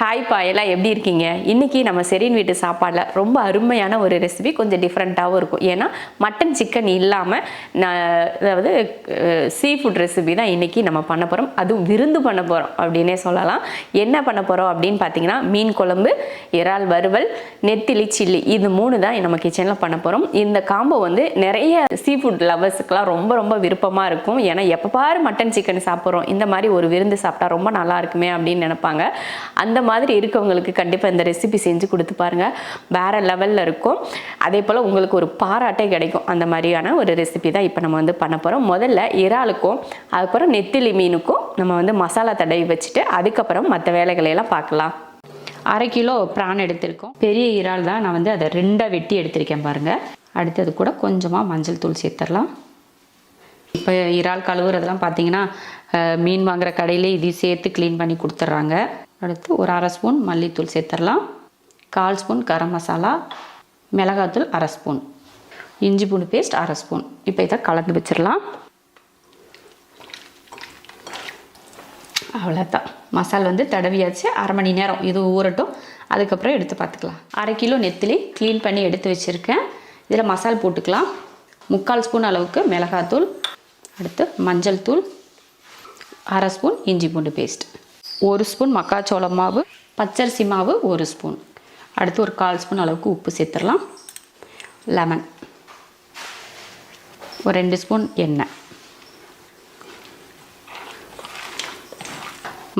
Hi பாயெல்லாம் எப்படி இருக்கீங்க? இன்றைக்கி நம்ம செரின் வீட்டு சாப்பாடில் ரொம்ப அருமையான ஒரு ரெசிபி கொஞ்சம் டிஃப்ரெண்ட்டாகவும் இருக்கும். ஏன்னா மட்டன் சிக்கன் இல்லாமல் நான் அதாவது சீ ஃபுட் ரெசிபி தான் இன்றைக்கி நம்ம பண்ண போகிறோம் அதுவும் விருந்து பண்ண போகிறோம் அப்படின்னே சொல்லலாம். என்ன பண்ண போகிறோம் அப்படின்னு பார்த்தீங்கன்னா மீன் குழம்பு இறால் வறுவல் நெத்திலி சில்லி. இது மூணு தான் நம்ம கிச்சனில் பண்ண போகிறோம் இந்த காம்போ வந்து நிறைய சீ ஃபுட் லவர்ஸுக்கெலாம் ரொம்ப ரொம்ப விருப்பமாக இருக்கும். ஏன்னா எப்போ பாரு மட்டன் சிக்கன் சாப்பிட்றோம். இந்த மாதிரி ஒரு விருந்து சாப்பிட்டா ரொம்ப நல்லா இருக்குமே அப்படின்னு நினைப்பாங்க. அந்த மாதிரி இருக்கவங்களுக்கு கண்டிப்பாக இந்த ரெசிபி செஞ்சு கொடுத்து பாருங்கள் வேறு லெவலில் இருக்கும். அதே போல் உங்களுக்கு ஒரு பாராட்டே கிடைக்கும். அந்த மாதிரியான ஒரு ரெசிபி தான் இப்போ நம்ம வந்து பண்ண போகிறோம் முதல்ல இறாலுக்கும் அதுக்கப்புறம் நெத்திலி மீனுக்கும் நம்ம வந்து மசாலா தடவி வச்சுட்டு அதுக்கப்புறம் மற்ற வேலைகளையெல்லாம் பார்க்கலாம். அரை கிலோ ப்ரான் எடுத்திருக்கோம். பெரிய இறால் தான் நான் வந்து அதை ரெண்டாக வெட்டி எடுத்திருக்கேன் பாருங்கள் அடுத்தது கூட கொஞ்சமாக மஞ்சள் தூள் சேர்த்துடலாம் இப்போ இறால் கழுவுறதெல்லாம் பார்த்தீங்கன்னா மீன் வாங்குற கடையிலே இதையும் சேர்த்து க்ளீன் பண்ணி கொடுத்துட்றாங்க அடுத்து ஒரு அரை ஸ்பூன் மல்லித்தூள் சேர்த்துடலாம் கால் ஸ்பூன் கரம் மசாலா மிளகாத்தூள் அரை ஸ்பூன். இஞ்சி பூண்டு பேஸ்ட் அரை ஸ்பூன். இப்போ இதை கலந்து வச்சிடலாம் அவ்வளோதான் மசால் வந்து தடவியாச்சு. அரை மணி நேரம் இது ஊறட்டும். அதுக்கப்புறம் எடுத்து பார்த்துக்கலாம். அரை கிலோ நெத்திலி க்ளீன் பண்ணி எடுத்து வச்சுருக்கேன். இதில் மசால் போட்டுக்கலாம். முக்கால் ஸ்பூன் அளவுக்கு மிளகாத்தூள் அடுத்து மஞ்சள் தூள். அரை ஸ்பூன் இஞ்சி பூண்டு பேஸ்ட். ஒரு ஸ்பூன் மக்காச்சோள மாவு பச்சரிசி மாவு ஒரு ஸ்பூன். அடுத்து ஒரு கால் ஸ்பூன் அளவுக்கு உப்பு சேர்த்துடலாம். லெமன். ஒரு ரெண்டு ஸ்பூன் எண்ணெய்.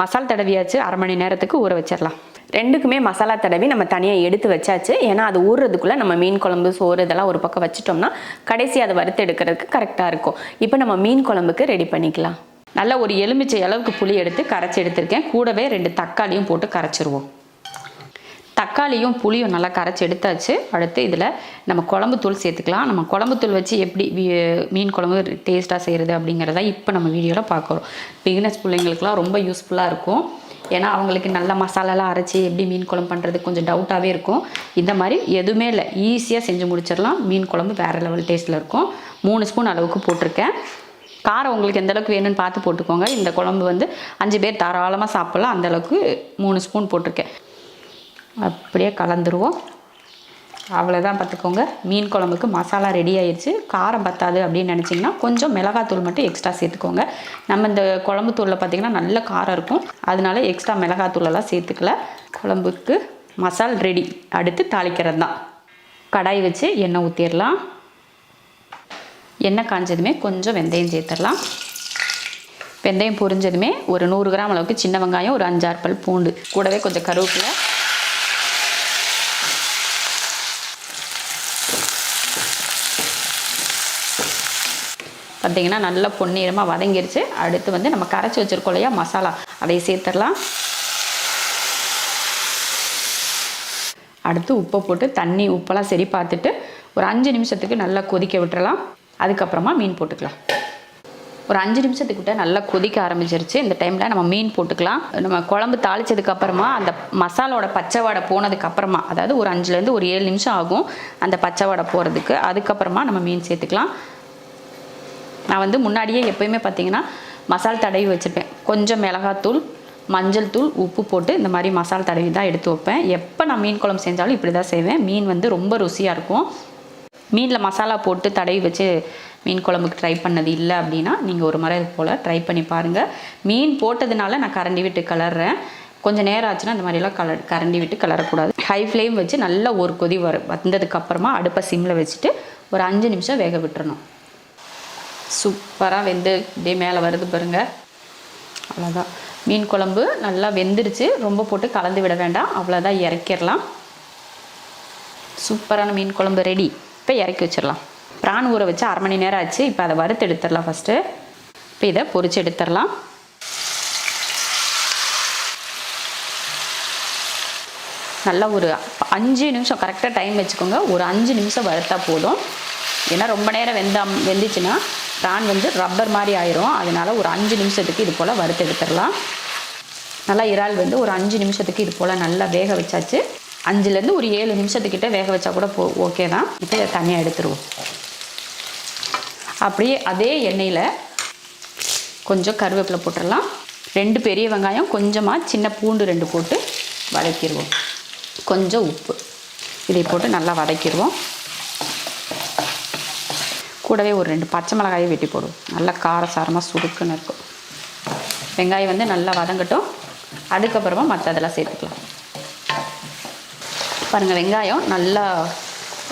மசால் தடவியாச்சு. அரை மணி நேரத்துக்கு ஊற வச்சிடலாம். ரெண்டுக்குமே மசாலா தடவி நம்ம தனியாக எடுத்து வச்சாச்சு. ஏன்னா அது ஊறுறதுக்குள்ளே நம்ம மீன் குழம்பு சோறு இதெல்லாம் ஒரு பக்கம் வச்சிட்டோம்னா கடைசி அதை வறுத்து எடுக்கிறதுக்கு கரெக்டாக இருக்கும். இப்போ நம்ம மீன் குழம்புக்கு ரெடி பண்ணிக்கலாம். நல்ல ஒரு எலுமிச்சை அளவுக்கு புளி எடுத்து கரைச்சி எடுத்திருக்கேன். கூடவே ரெண்டு தக்காளியும் போட்டு கரைச்சிருவோம். தக்காளியும் புளியும் நல்லா கரைச்சி எடுத்தாச்சு. அடுத்து இதில் நம்ம குழம்பு தூள் சேர்த்துக்கலாம். நம்ம குழம்பு தூள் வச்சு எப்படி மீன் குழம்பு டேஸ்ட்டாக செய்கிறது அப்படிங்கிறத இப்போ நம்ம வீடியோவில் பார்க்குறோம் பிகினஸ் பிள்ளைங்களுக்குலாம் ரொம்ப யூஸ்ஃபுல்லாக இருக்கும். ஏன்னா அவங்களுக்கு நல்ல மசாலாலாம் அரைச்சி எப்படி மீன் குழம்பு பண்ணுறது கொஞ்சம் டவுட்டாகவே இருக்கும். இந்த மாதிரி எதுவுமே இல்லை. ஈஸியாக செஞ்சு முடிச்சிடலாம். மீன் குழம்பு வேறு லெவல் டேஸ்ட்டில் இருக்கும். மூணு ஸ்பூன் அளவுக்கு போட்டிருக்கேன். காரம் உங்களுக்கு எந்த அளவுக்கு வேணும்னு பார்த்து போட்டுக்கோங்க. இந்த குழம்பு வந்து அஞ்சு பேர் தாராளமாக சாப்பிட்லாம். அந்த அளவுக்கு மூணு ஸ்பூன் போட்டிருக்கேன். அப்படியே கலந்துருவோம். அவ்வளோதான் பார்த்துக்கோங்க. மீன் குழம்புக்கு மசாலா ரெடி ஆயிடுச்சு காரம் பத்தாது அப்படின்னு நினச்சிங்கன்னா கொஞ்சம் மிளகாத்தூள் மட்டும் எக்ஸ்ட்ரா சேர்த்துக்கோங்க. நம்ம இந்த குழம்பு தூளில் பார்த்திங்கன்னா நல்ல காரம் இருக்கும். அதனால எக்ஸ்ட்ரா மிளகாத்தூளெல்லாம் சேர்த்துக்கல. குழம்புக்கு மசால் ரெடி அடுத்து தாளிக்கிறது தான் கடாய் வச்சு எண்ணெய் ஊற்றிடலாம் எண்ணெய் காஞ்சதுமே கொஞ்சம் வெந்தயம் சேர்த்துடலாம். வெந்தயம் பொரிஞ்சதுமே ஒரு நூறு கிராம் அளவுக்கு சின்ன வெங்காயம் ஒரு அஞ்சாறு பல் பூண்டு கூடவே கொஞ்சம் கருவேப்பிலை. பார்த்தீங்கன்னா நல்லா பொன்னிறமாக வதங்கிருச்சு. அடுத்து வந்து நம்ம கரைச்சி வச்சிருக்கோம் இல்லையா மசாலா அதை சேர்த்துடலாம். அடுத்து உப்பை போட்டு தண்ணி உப்பெல்லாம் சரி பார்த்துட்டு ஒரு அஞ்சு நிமிஷத்துக்கு நல்லா கொதிக்க விட்டுறலாம். அதுக்கப்புறமா மீன் போட்டுக்கலாம். ஒரு அஞ்சு நிமிஷத்துக்கிட்ட நல்லா கொதிக்க ஆரம்பிச்சிருச்சு. இந்த டைமில் நம்ம மீன் போட்டுக்கலாம். நம்ம குழம்பு தாளித்ததுக்கப்புறமா அந்த மசாலோட பச்சை வாடை போனதுக்கப்புறமா அதாவது ஒரு அஞ்சுலேருந்து ஒரு ஏழு நிமிஷம் ஆகும் அந்த பச்சை வாடை போகிறதுக்கு அதுக்கப்புறமா நம்ம மீன் சேர்த்துக்கலாம். நான் வந்து முன்னாடியே எப்போயுமே பார்த்தீங்கன்னா மசால் தடவி வச்சுருப்பேன். கொஞ்சம் மிளகாத்தூள் மஞ்சள் தூள் உப்பு போட்டு இந்த மாதிரி மசால் தடவி தான் எடுத்து வைப்பேன். எப்போ நான் மீன் குழம்பு செஞ்சாலும் இப்படி தான் செய்வேன். மீன் வந்து ரொம்ப ருசியாக இருக்கும். மீனில் மசாலா போட்டு தடவி வச்சு மீன் குழம்புக்கு ட்ரை பண்ணது இல்லை அப்படின்னா நீங்கள் ஒரு முறை இது போல் ட்ரை பண்ணி பாருங்கள் மீன் போட்டதுனால நான் கரண்டி விட்டு கலர்றேன். கொஞ்சம் நேரம் ஆச்சுன்னா இந்த மாதிரிலாம் கலர் கரண்டி விட்டு கலரக்கூடாது. ஹை ஃப்ளேம் வச்சு நல்லா ஒரு கொதி வரும் வந்ததுக்கப்புறமா அடுப்பை சிம்மில் வச்சுட்டு ஒரு அஞ்சு நிமிஷம் வேக விட்டுறணும். சூப்பராக வெந்து இப்படியே மேலே வருது பாருங்கள் அவ்வளோதான் மீன் குழம்பு நல்லா வெந்துருச்சு. ரொம்ப போட்டு கலந்து விட வேண்டாம். அவ்வளோதான் இறக்கிடலாம். சூப்பரான மீன் குழம்பு ரெடி இப்போ இறக்கி வச்சிடலாம். பிரான் ஊற வச்சு அரை மணி நேரம் ஆச்சு. இப்போ அதை வறுத்து எடுத்துடலாம் ஃபஸ்ட்டு இப்போ இதை பொறிச்சு எடுத்துடலாம். நல்லா ஒரு அஞ்சு நிமிஷம் கரெக்டாக டைம் வச்சுக்கோங்க. ஒரு அஞ்சு நிமிஷம் வறுத்தா போதும். ஏன்னா ரொம்ப நேரம் வெந்தா வெந்துச்சுன்னா பிரான் வந்து ரப்பர் மாதிரி ஆயிரும். அதனால ஒரு அஞ்சு நிமிஷத்துக்கு இது போல் வறுத்து எடுத்துடலாம். நல்லா இறால் வந்து ஒரு அஞ்சு நிமிஷத்துக்கு இது போல் நல்லா வேக வச்சாச்சு. அஞ்சுலேருந்து ஒரு ஏழு நிமிஷத்துக்கிட்ட வேக வச்சா கூட போ ஓகே தான். இப்போ இதை தனியாக எடுத்துருவோம். அப்படியே அதே எண்ணெயில் கொஞ்சம் கருவேப்பிலை போட்டுடலாம். ரெண்டு பெரிய வெங்காயம் கொஞ்சமாக சின்ன பூண்டு ரெண்டு போட்டு வதக்கிடுவோம் கொஞ்சம் உப்பு. இதை போட்டு நல்லா வதக்கிடுவோம் கூடவே ஒரு ரெண்டு பச்சை மிளகாயை வெட்டி போடுவோம். நல்லா காரசாரமாக சுடுக்குன்னு இருக்கும். வெங்காயம் வந்து நல்லா வதங்கட்டும். அதுக்கப்புறமா மற்றதெல்லாம் சேர்த்துக்கலாம். பாருங்கள் வெங்காயம் நல்லா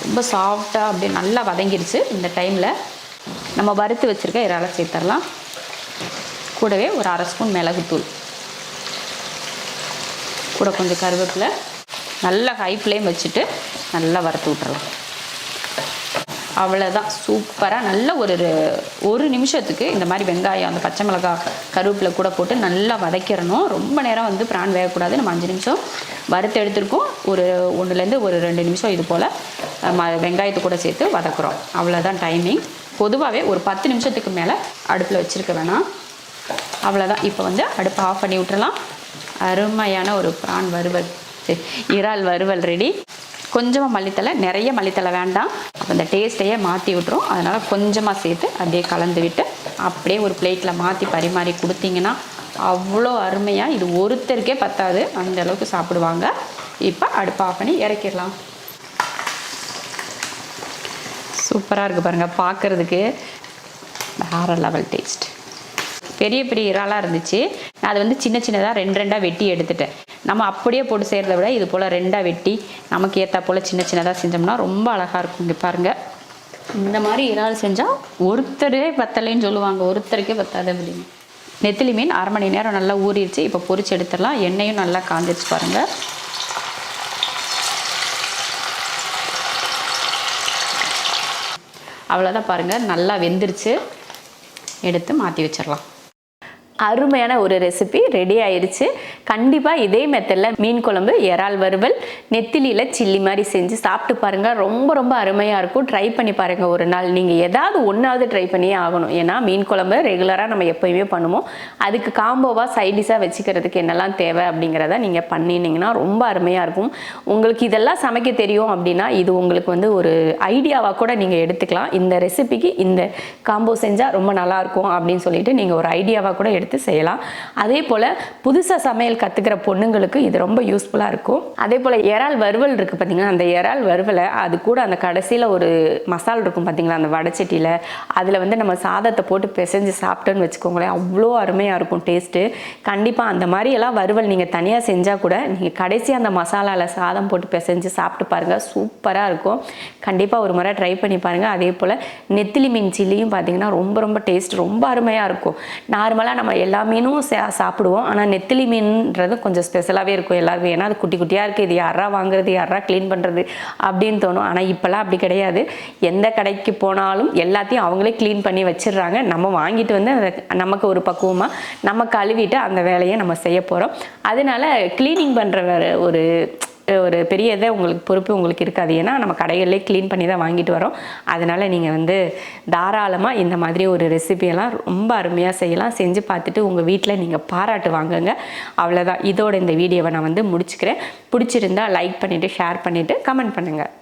ரொம்ப சாஃப்டாக அப்படியே நல்லா வதங்கிடுச்சு இந்த டைமில் நம்ம வறுத்து வச்சுருக்க இறாலை சேர்த்துடலாம் கூடவே ஒரு அரை ஸ்பூன் மிளகுத்தூள். கூட கொஞ்சம் கருவேப்பிலை. நல்லா ஹை ஃப்ளேம் வச்சுட்டு நல்லா வறுத்து விட்டுறலாம். அவ்வளோதான் சூப்பராக நல்ல ஒரு ஒரு நிமிஷத்துக்கு இந்த மாதிரி வெங்காயம் அந்த பச்சை மிளகாய் கருவேப்பிலை கூட போட்டு நல்லா வதக்கிடணும் ரொம்ப நேரம் வந்து பிரான் வேகக்கூடாது. நம்ம அஞ்சு நிமிஷம் வறுத்து எடுத்திருக்கோம். ஒரு ஒன்றுலேருந்து ஒரு ரெண்டு நிமிஷம் இது போல் ம வெங்காயத்தை கூட சேர்த்து வதக்குறோம். அவ்வளோதான் டைமிங் பொதுவாகவே ஒரு பத்து நிமிஷத்துக்கு மேலே அடுப்பில் வச்சுருக்க வேணாம். அவ்வளோதான் இப்போ வந்து அடுப்பை ஆஃப் பண்ணி விட்டுறலாம். அருமையான ஒரு பிரான் வறுவல். இறால் வறுவல் ரெடி கொஞ்சமாக மல்லித்தலை நிறைய மல்லித்தலை வேண்டாம். அப்போ அந்த டேஸ்ட்டையே மாற்றி விட்டுரும். அதனால் கொஞ்சமாக சேர்த்து அப்படியே கலந்து விட்டு அப்படியே ஒரு பிளேட்டில் மாற்றி பரிமாறி கொடுத்தீங்கன்னா அவ்வளோ அருமையாக இது ஒருத்தருக்கே பத்தாது. அந்த அளவுக்கு சாப்பிடுவாங்க. இப்போ அடுப்பு ஆஃப் பண்ணி இறக்கிடலாம். சூப்பராக இருக்குது பாருங்கள் பார்க்குறதுக்கு வேறு லெவல் டேஸ்ட் பெரிய பெரிய இறாலாக இருந்துச்சு. நான் அதை வந்து சின்ன சின்னதாக ரெண்டு ரெண்டாக வெட்டி எடுத்துட்டேன். நம்ம அப்படியே போட்டு செய்கிறத விட இது போல் ரெண்டாக வெட்டி நமக்கு ஏற்றா போல் சின்ன சின்னதாக செஞ்சோம்னா ரொம்ப அழகாக இருக்கும். இங்கே பாருங்கள் இந்த மாதிரி இறால் செஞ்சால் ஒருத்தரே பத்தலைன்னு சொல்லுவாங்க. ஒருத்தருக்கே பத்தாத அப்படின்னு. நெத்திலி மீன் அரை மணி நேரம் நல்லா ஊறிடுச்சு. இப்போ பொறிச்சு எடுத்துடலாம். எண்ணெயும் நல்லா காஞ்சிருச்சு பாருங்கள் அவ்வளோதான் பாருங்கள் நல்லா வெந்துருச்சு. எடுத்து மாற்றி வச்சிடலாம். அருமையான ஒரு ரெசிபி ரெடி ஆயிடுச்சு கண்டிப்பாக இதே மெத்தடில் மீன் குழம்பு இறால் வறுவல் நெத்திலியில் சில்லி மாதிரி செஞ்சு சாப்பிட்டு பாருங்கள் ரொம்ப ரொம்ப அருமையாக இருக்கும். ட்ரை பண்ணி பாருங்கள் ஒரு நாள். நீங்கள் ஏதாவது ஒன்றாவது ட்ரை பண்ணியே ஆகணும். ஏன்னா மீன் குழம்பு ரெகுலராக நம்ம எப்போயுமே பண்ணுவோம். அதுக்கு காம்போவாக சைடிஷாக வச்சுக்கிறதுக்கு என்னெல்லாம் தேவை அப்படிங்கிறத நீங்கள் பண்ணினீங்கன்னா ரொம்ப அருமையாக இருக்கும். உங்களுக்கு இதெல்லாம் சமைக்க தெரியும் அப்படின்னா இது உங்களுக்கு வந்து ஒரு ஐடியாவாக கூட நீங்கள் எடுத்துக்கலாம். இந்த ரெசிபிக்கு இந்த காம்போ செஞ்சால் ரொம்ப நல்லாயிருக்கும் அப்படின்னு சொல்லிட்டு நீங்கள் ஒரு ஐடியாவாக கூட எடுத்து செய்யலாம். அதே போல் புதுசாக சமையல் கற்றுக்கிற பொண்ணுங்களுக்கு இது ரொம்ப யூஸ்ஃபுல்லாக இருக்கும். அதே போல் இறால் வறுவல் இருக்குது பார்த்தீங்கன்னா அந்த இறால் வறுவலை அது கூட அந்த கடைசியில் ஒரு மசால் இருக்கும் பார்த்தீங்களா அந்த வடைச்சட்டியில் அதில் வந்து நம்ம சாதத்தை போட்டு பிசைஞ்சு சாப்பிட்டோன்னு வச்சுக்கோங்களேன். அவ்வளோ அருமையாக இருக்கும் டேஸ்ட்டு கண்டிப்பாக அந்த மாதிரி எல்லாம் வறுவல் நீங்கள் தனியாக செஞ்சால் கூட நீங்கள் கடைசியாக அந்த மசாலாவில் சாதம் போட்டு பிசைஞ்சு சாப்பிட்டு பாருங்கள் சூப்பராக இருக்கும். கண்டிப்பாக ஒரு முறை ட்ரை பண்ணி பாருங்கள் அதே போல் நெத்திலி மீன் சில்லியும் பார்த்தீங்கன்னா ரொம்ப ரொம்ப டேஸ்ட் ரொம்ப அருமையாக இருக்கும். நார்மலாக நம்ம எல்லா மீனும் சா- சாப்பிடுவோம். ஆனால் நெத்திலி மீன்ன்றது கொஞ்சம் ஸ்பெஷலாகவே இருக்கும் எல்லாருக்கும். ஏன்னா அது குட்டி குட்டியாக இருக்குது இது யாரா வாங்குறது யாரா க்ளீன் பண்ணுறது அப்படின்னு தோணும். ஆனால் இப்போல்லாம் அப்படி கிடையாது. எந்த கடைக்கு போனாலும் எல்லாத்தையும் அவங்களே க்ளீன் பண்ணி வச்சிடுறாங்க. நம்ம வாங்கிட்டு வந்து அதை நமக்கு ஒரு பக்குவமாக நம்ம கழுவிட்டு அந்த வேலையை நம்ம செய்ய போகிறோம் அதனால க்ளீனிங் பண்ணுற ஒரு ஒரு பெரிய இதை உங்களுக்கு பொறுப்பு உங்களுக்கு இருக்காது. ஏன்னா நம்ம கடைகளிலே க்ளீன் பண்ணி தான் வாங்கிட்டு வரோம். அதனால் நீங்கள் வந்து தாராளமாக இந்த மாதிரி ஒரு ரெசிபியெல்லாம் ரொம்ப அருமையாக செய்யலாம். செஞ்சு பார்த்துட்டு உங்கள் வீட்டில் நீங்கள் பாராட்டு வாங்குங்க. அவ்வளோதான் இதோட இந்த வீடியோவை நான் வந்து முடிச்சுக்கிறேன். பிடிச்சிருந்தா லைக் பண்ணிவிட்டு ஷேர் பண்ணிவிட்டு கமெண்ட் பண்ணுங்கள்